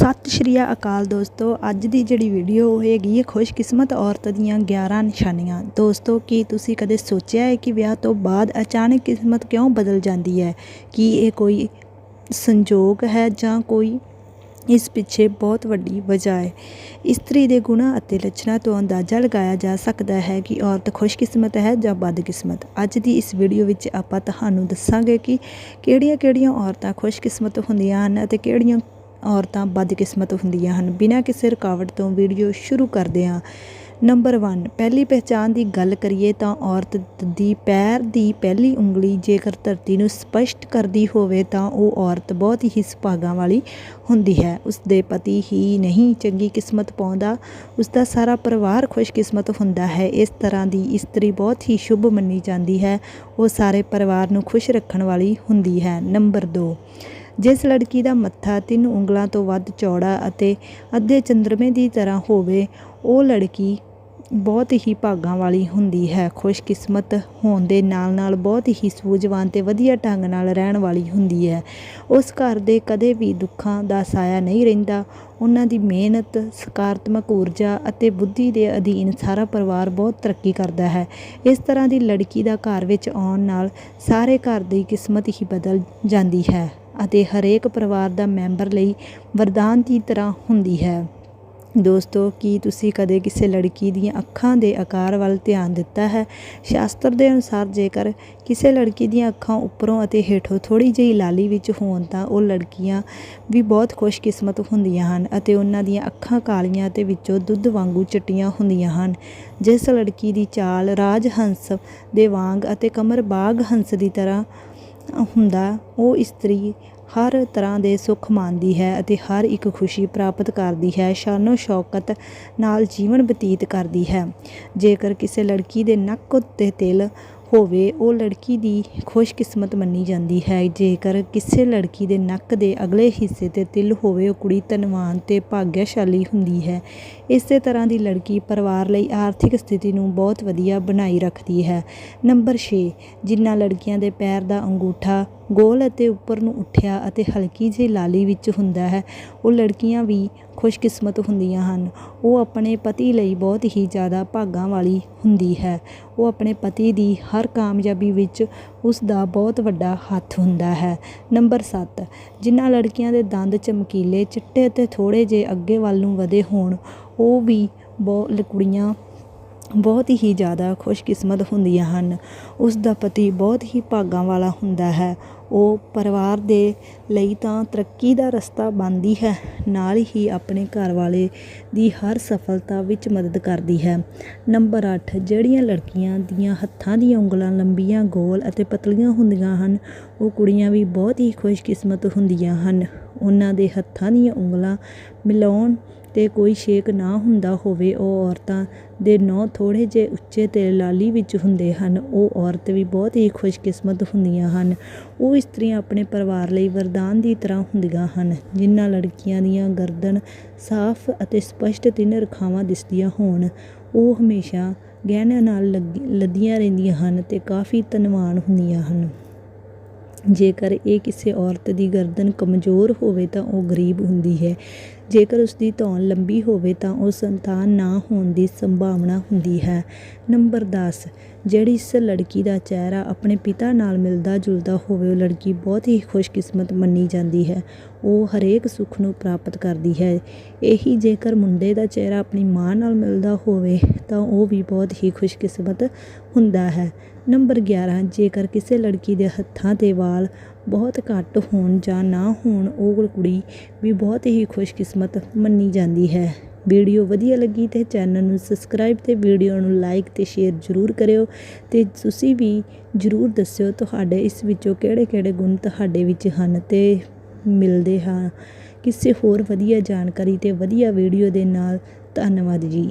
ਸਤਿ ਸ਼੍ਰੀ ਅਕਾਲ ਦੋਸਤੋ। ਅੱਜ ਦੀ ਜਿਹੜੀ ਵੀਡੀਓ ਹੈਗੀ ਹੈ ਖੁਸ਼ਕਿਸਮਤ ਔਰਤ ਦੀਆਂ 11 ਨਿਸ਼ਾਨੀਆਂ। ਦੋਸਤੋ, ਕੀ ਤੁਸੀਂ ਕਦੇ ਸੋਚਿਆ ਹੈ ਕਿ ਵਿਆਹ ਤੋਂ ਬਾਅਦ ਅਚਾਨਕ ਕਿਸਮਤ ਕਿਉਂ ਬਦਲ ਜਾਂਦੀ ਹੈ? ਕੀ ਇਹ ਕੋਈ ਸੰਜੋਗ ਹੈ ਜਾਂ ਕੋਈ ਇਸ ਪਿੱਛੇ ਬਹੁਤ ਵੱਡੀ ਵਜ੍ਹਾ ਹੈ? ਇਸਤਰੀ ਦੇ ਗੁਣਾਂ ਅਤੇ ਲੱਛਣਾਂ ਤੋਂ ਅੰਦਾਜ਼ਾ ਲਗਾਇਆ ਜਾ ਸਕਦਾ ਹੈ ਕਿ ਔਰਤ ਖੁਸ਼ਕਿਸਮਤ ਹੈ ਜਾਂ ਬਦਕਿਸਮਤ। ਅੱਜ ਦੀ ਇਸ ਵੀਡੀਓ ਵਿੱਚ ਆਪਾਂ ਤੁਹਾਨੂੰ ਦੱਸਾਂਗੇ ਕਿ ਕਿਹੜੀਆਂ-ਕਿਹੜੀਆਂ ਔਰਤਾਂ ਖੁਸ਼ਕਿਸਮਤ ਹੁੰਦੀਆਂ ਹਨ ਅਤੇ ਕਿਹੜੀਆਂ ਔਰਤਾਂ ਬਦਕਿਸਮਤ ਹੁੰਦੀਆਂ ਹਨ। ਬਿਨਾਂ ਕਿਸੇ ਰੁਕਾਵਟ ਤੋਂ ਵੀਡੀਓ ਸ਼ੁਰੂ ਕਰਦੇ ਹਾਂ। ਨੰਬਰ 1 ਪਹਿਲੀ ਪਹਿਚਾਨ ਦੀ ਗੱਲ ਕਰੀਏ ਤਾਂ ਔਰਤ ਦੀ ਪੈਰ ਦੀ ਪਹਿਲੀ ਉਂਗਲੀ ਜੇਕਰ ਧਰਤੀ ਨੂੰ ਸਪਸ਼ਟ ਕਰਦੀ ਹੋਵੇ ਤਾਂ ਉਹ ਔਰਤ ਬਹੁਤ ਹੀ ਸੁਭਾਗਾਂ ਵਾਲੀ ਹੁੰਦੀ ਹੈ। ਉਸ ਦੇ ਪਤੀ ਹੀ ਨਹੀਂ, ਚੰਗੀ ਕਿਸਮਤ ਪਾਉਂਦਾ ਉਸ ਦਾ ਸਾਰਾ ਪਰਿਵਾਰ ਖੁਸ਼ਕਿਸਮਤ ਹੁੰਦਾ ਹੈ। ਇਸ ਤਰ੍ਹਾਂ ਦੀ ਇਸਤਰੀ ਬਹੁਤ ਹੀ ਸ਼ੁਭ ਮੰਨੀ ਜਾਂਦੀ ਹੈ। ਉਹ ਸਾਰੇ ਪਰਿਵਾਰ ਨੂੰ ਖੁਸ਼ ਰੱਖਣ ਵਾਲੀ ਹੁੰਦੀ ਹੈ। ਨੰਬਰ 2 ਜਿਸ ਲੜਕੀ ਦਾ ਮੱਥਾ ਤਿੰਨ ਉਂਗਲਾਂ ਤੋਂ ਵੱਧ ਚੌੜਾ ਅਤੇ ਅੱਧੇ ਚੰਦਰਮੇ ਦੀ ਤਰ੍ਹਾਂ ਹੋਵੇ, ਉਹ ਲੜਕੀ ਬਹੁਤ ਹੀ ਭਾਗਾਂ ਵਾਲੀ ਹੁੰਦੀ ਹੈ, ਖੁਸ਼ਕਿਸਮਤ ਹੋਣ ਦੇ ਨਾਲ ਨਾਲ ਬਹੁਤ ਹੀ ਸੂਝਵਾਨ ਤੇ ਵਧੀਆ ਢੰਗ ਨਾਲ ਰਹਿਣ ਵਾਲੀ ਹੁੰਦੀ ਹੈ। ਉਸ ਘਰ ਦੇ ਕਦੇ ਵੀ ਦੁੱਖਾਂ ਦਾ ਸਾਇਆ ਨਹੀਂ ਰਹਿੰਦਾ। ਉਹਨਾਂ ਦੀ ਮਿਹਨਤ, ਸਕਾਰਾਤਮਕ ਊਰਜਾ ਅਤੇ ਬੁੱਧੀ ਦੇ ਅਧੀਨ ਸਾਰਾ ਪਰਿਵਾਰ ਬਹੁਤ ਤਰੱਕੀ ਕਰਦਾ ਹੈ। ਇਸ ਤਰ੍ਹਾਂ ਦੀ ਲੜਕੀ ਦਾ ਘਰ ਵਿੱਚ ਆਉਣ ਨਾਲ ਸਾਰੇ ਘਰ ਦੀ ਕਿਸਮਤ ਹੀ ਬਦਲ ਜਾਂਦੀ ਹੈ। ਅਤੇ ਹਰੇਕ ਪਰਿਵਾਰ ਦਾ ਮੈਂਬਰ ਲਈ ਵਰਦਾਨ ਦੀ ਤਰ੍ਹਾਂ ਹੁੰਦੀ ਹੈ। ਦੋਸਤੋ, ਕੀ ਤੁਸੀਂ ਕਦੇ ਕਿਸੇ ਲੜਕੀ ਦੀਆਂ ਅੱਖਾਂ ਦੇ ਆਕਾਰ ਵੱਲ ਧਿਆਨ ਦਿੱਤਾ ਹੈ? ਸ਼ਾਸਤਰ ਦੇ ਅਨੁਸਾਰ ਜੇਕਰ ਕਿਸੇ ਲੜਕੀ ਦੀਆਂ ਅੱਖਾਂ ਉੱਪਰੋਂ ਅਤੇ ਹੇਠੋਂ ਥੋੜੀ ਜਿਹੀ ਲਾਲੀ ਵਿੱਚ ਹੋਣ ਤਾਂ ਉਹ ਲੜਕੀਆਂ ਵੀ ਬਹੁਤ ਖੁਸ਼ਕਿਸਮਤ ਹੁੰਦੀਆਂ ਹਨ ਅਤੇ ਉਹਨਾਂ ਦੀਆਂ ਅੱਖਾਂ ਕਾਲੀਆਂ ਅਤੇ ਵਿੱਚੋਂ ਦੁੱਧ ਵਾਂਗੂ ਚਿੱਟੀਆਂ ਹੁੰਦੀਆਂ ਹਨ। ਜਿਸ ਲੜਕੀ ਦੀ ਚਾਲ ਰਾਜ ਹੰਸ ਦੇ ਵਾਂਗ ਅਤੇ ਕਮਰ ਬਾਗ ਹੰਸ ਦੀ ਤਰ੍ਹਾਂ ਹੁੰਦਾ, ਉਹ ਇਸਤਰੀ ਹਰ ਤਰ੍ਹਾਂ ਦੇ ਸੁੱਖ ਮਾਣਦੀ ਹੈ ਅਤੇ ਹਰ ਇੱਕ ਖੁਸ਼ੀ ਪ੍ਰਾਪਤ ਕਰਦੀ ਹੈ ਸ਼ਾਨੋ ਸ਼ੌਕਤ ਨਾਲ ਜੀਵਨ ਬਤੀਤ ਕਰਦੀ ਹੈ। ਜੇਕਰ ਕਿਸੇ ਲੜਕੀ ਦੇ ਨੱਕ ਉੱਤੇ ਤਿਲ ਹੋਵੇ, ਉਹ ਲੜਕੀ ਦੀ ਖੁਸ਼ਕਿਸਮਤ ਮੰਨੀ ਜਾਂਦੀ ਹੈ। ਜੇਕਰ ਕਿਸੇ ਲੜਕੀ ਦੇ ਨੱਕ ਦੇ ਅਗਲੇ ਹਿੱਸੇ ਤੇ ਤਿਲ ਹੋਵੇ, ਉਹ ਕੁੜੀ ਧਨਵਾਨ ਅਤੇ ਭਾਗਿਆਸ਼ਾਲੀ ਹੁੰਦੀ ਹੈ। ਇਸੇ ਤਰ੍ਹਾਂ ਦੀ ਲੜਕੀ ਪਰਿਵਾਰ ਲਈ ਆਰਥਿਕ ਸਥਿਤੀ ਨੂੰ ਬਹੁਤ ਵਧੀਆ ਬਣਾਈ ਰੱਖਦੀ ਹੈ। ਨੰਬਰ ਛੇ ਜਿਨ੍ਹਾਂ ਲੜਕੀਆਂ ਦੇ ਪੈਰ ਦਾ ਅੰਗੂਠਾ ਗੋਲ ਅਤੇ ਉੱਪਰ ਨੂੰ ਉੱਠਿਆ ਅਤੇ ਹਲਕੀ ਜਿਹੀ ਲਾਲੀ ਵਿੱਚ ਹੁੰਦਾ ਹੈ। ਉਹ ਲੜਕੀਆਂ ਵੀ ਖੁਸ਼ਕਿਸਮਤ ਹੁੰਦੀਆਂ ਹਨ। ਉਹ ਆਪਣੇ ਪਤੀ ਲਈ ਬਹੁਤ ਹੀ ਜ਼ਿਆਦਾ ਭਾਗਾਂ ਵਾਲੀ ਹੁੰਦੀ ਹੈ। ਉਹ ਆਪਣੇ ਪਤੀ ਦੀ ਹਰ ਕਾਮਯਾਬੀ ਵਿੱਚ ਉਸ ਦਾ ਬਹੁਤ ਵੱਡਾ ਹੱਥ ਹੁੰਦਾ ਹੈ। ਨੰਬਰ 7 ਜਿਨ੍ਹਾਂ ਲੜਕੀਆਂ ਦੇ ਦੰਦ ਚਮਕੀਲੇ, ਚਿੱਟੇ ਅਤੇ ਥੋੜੇ ਜਿਹੇ ਅੱਗੇ ਵੱਲ ਨੂੰ ਵਧੇ ਹੋਣ, ਉਹ ਵੀ ਬਹੁਤ ਕੁੜੀਆਂ ਬਹੁਤ ਹੀ ਜ਼ਿਆਦਾ ਖੁਸ਼ਕਿਸਮਤ ਹੁੰਦੀਆਂ ਹਨ। ਉਸ ਦਾ ਪਤੀ ਬਹੁਤ ਹੀ ਭਾਗਾਂ ਵਾਲਾ ਹੁੰਦਾ ਹੈ। ਉਹ ਪਰਿਵਾਰ ਦੇ ਲਈ ਤਾਂ ਤਰੱਕੀ ਦਾ ਰਸਤਾ ਬਣਦੀ ਹੈ। ਨਾਲ ਹੀ ਆਪਣੇ ਘਰ ਵਾਲੇ ਦੀ ਹਰ ਸਫਲਤਾ ਵਿੱਚ ਮਦਦ ਕਰਦੀ ਹੈ। ਨੰਬਰ 8 ਜਿਹੜੀਆਂ ਲੜਕੀਆਂ ਦੀਆਂ ਹੱਥਾਂ ਦੀਆਂ ਉਂਗਲਾਂ ਲੰਬੀਆਂ, ਗੋਲ ਅਤੇ ਪਤਲੀਆਂ ਹੁੰਦੀਆਂ ਹਨ, ਉਹ ਕੁੜੀਆਂ ਵੀ ਬਹੁਤ ਹੀ ਖੁਸ਼ਕਿਸਮਤ ਹੁੰਦੀਆਂ ਹਨ। ਉਹਨਾਂ ਦੇ ਹੱਥਾਂ ਦੀਆਂ ਉਂਗਲਾਂ ਮਿਲਾਉਣ ਤੇ ਕੋਈ ਛੇਕ ਨਾ ਹੁੰਦਾ ਹੋਵੇ, ਉਹ ਔਰਤਾਂ ਦੇ ਨਹੁੰ ਥੋੜ੍ਹੇ ਜਿਹੇ ਉੱਚੇ ਅਤੇ ਲਾਲੀ ਵਿੱਚ ਹੁੰਦੇ ਹਨ। ਉਹ ਔਰਤ ਵੀ ਬਹੁਤ ਹੀ ਖੁਸ਼ਕਿਸਮਤ ਹੁੰਦੀਆਂ ਹਨ। ਉਹ ਇਸਤਰੀਆਂ ਆਪਣੇ ਪਰਿਵਾਰ ਲਈ ਵਰਦਾਨ ਦੀ ਤਰ੍ਹਾਂ ਹੁੰਦੀਆਂ ਹਨ, ਜਿਨ੍ਹਾਂ ਲੜਕੀਆਂ ਦੀਆਂ ਗਰਦਨ ਸਾਫ਼ ਅਤੇ ਸਪਸ਼ਟ ਤਿੰਨ ਰਖਾਵਾਂ ਦਿਸਦੀਆਂ ਹੋਣ। ਉਹ ਹਮੇਸ਼ਾ ਗਹਿਣਿਆਂ ਨਾਲ ਲੱਗੀ, ਲੱਦੀਆਂ ਰਹਿੰਦੀਆਂ ਹਨ ਅਤੇ ਕਾਫੀ ਧਨਵਾਨ ਹੁੰਦੀਆਂ ਹਨ। ਜੇਕਰ ਇਹ ਕਿਸੇ ਔਰਤ ਦੀ ਗਰਦਨ ਕਮਜ਼ੋਰ ਹੋਵੇ ਤਾਂ ਉਹ ਗਰੀਬ ਹੁੰਦੀ ਹੈ। ਜੇਕਰ ਉਸ ਦੀ ਧੌਣ ਲੰਬੀ ਹੋਵੇ ਤਾਂ ਉਹ ਸੰਤਾਨ ਨਾ ਹੋਣ ਦੀ ਸੰਭਾਵਨਾ ਹੁੰਦੀ ਹੈ। ਨੰਬਰ 10 ਜਿਹੜੀ ਇਸ ਲੜਕੀ ਦਾ ਚਿਹਰਾ ਆਪਣੇ ਪਿਤਾ ਨਾਲ ਮਿਲਦਾ ਜੁਲਦਾ ਹੋਵੇ, ਉਹ ਲੜਕੀ ਬਹੁਤ ਹੀ ਖੁਸ਼ਕਿਸਮਤ ਮੰਨੀ ਜਾਂਦੀ ਹੈ। ਉਹ ਹਰੇਕ ਸੁੱਖ ਨੂੰ ਪ੍ਰਾਪਤ ਕਰਦੀ ਹੈ। ਇਹੀ ਜੇਕਰ ਮੁੰਡੇ ਦਾ ਚਿਹਰਾ ਆਪਣੀ ਮਾਂ ਨਾਲ ਮਿਲਦਾ ਹੋਵੇ ਤਾਂ ਉਹ ਵੀ ਬਹੁਤ ਹੀ ਖੁਸ਼ਕਿਸਮਤ ਹੁੰਦਾ ਹੈ। ਨੰਬਰ 11 ਜੇਕਰ ਕਿਸੇ ਲੜਕੀ ਦੇ ਹੱਥਾਂ ਤੇ ਵਾਲ ਬਹੁਤ ਘੱਟ ਹੋਣ ਜਾਂ ਨਾ ਹੋਣ, ਉਹ ਕੁੜੀ ਵੀ ਬਹੁਤ ਹੀ ਖੁਸ਼ਕਿਸਮਤ ਮੰਨੀ ਜਾਂਦੀ ਹੈ। ਵੀਡੀਓ ਵਧੀਆ ਲੱਗੀ ਤੇ ਚੈਨਲ ਨੂੰ ਸਬਸਕ੍ਰਾਈਬ ਅਤੇ ਵੀਡੀਓ ਨੂੰ ਲਾਈਕ ਅਤੇ ਸ਼ੇਅਰ ਜ਼ਰੂਰ ਕਰਿਓ ਅਤੇ ਤੁਸੀਂ ਵੀ ਜ਼ਰੂਰ ਦੱਸਿਓ ਤੁਹਾਡੇ ਇਸ ਵਿੱਚੋਂ ਕਿਹੜੇ-ਕਿਹੜੇ ਗੁਣ ਤੁਹਾਡੇ ਵਿੱਚ ਹਨ ਅਤੇ ਮਿਲਦੇ ਹਾਂ। ਕਿਸੇ ਹੋਰ ਵਧੀਆ ਜਾਣਕਾਰੀ ਅਤੇ ਵਧੀਆ ਵੀਡੀਓ ਦੇ ਨਾਲ। ਧੰਨਵਾਦ ਜੀ।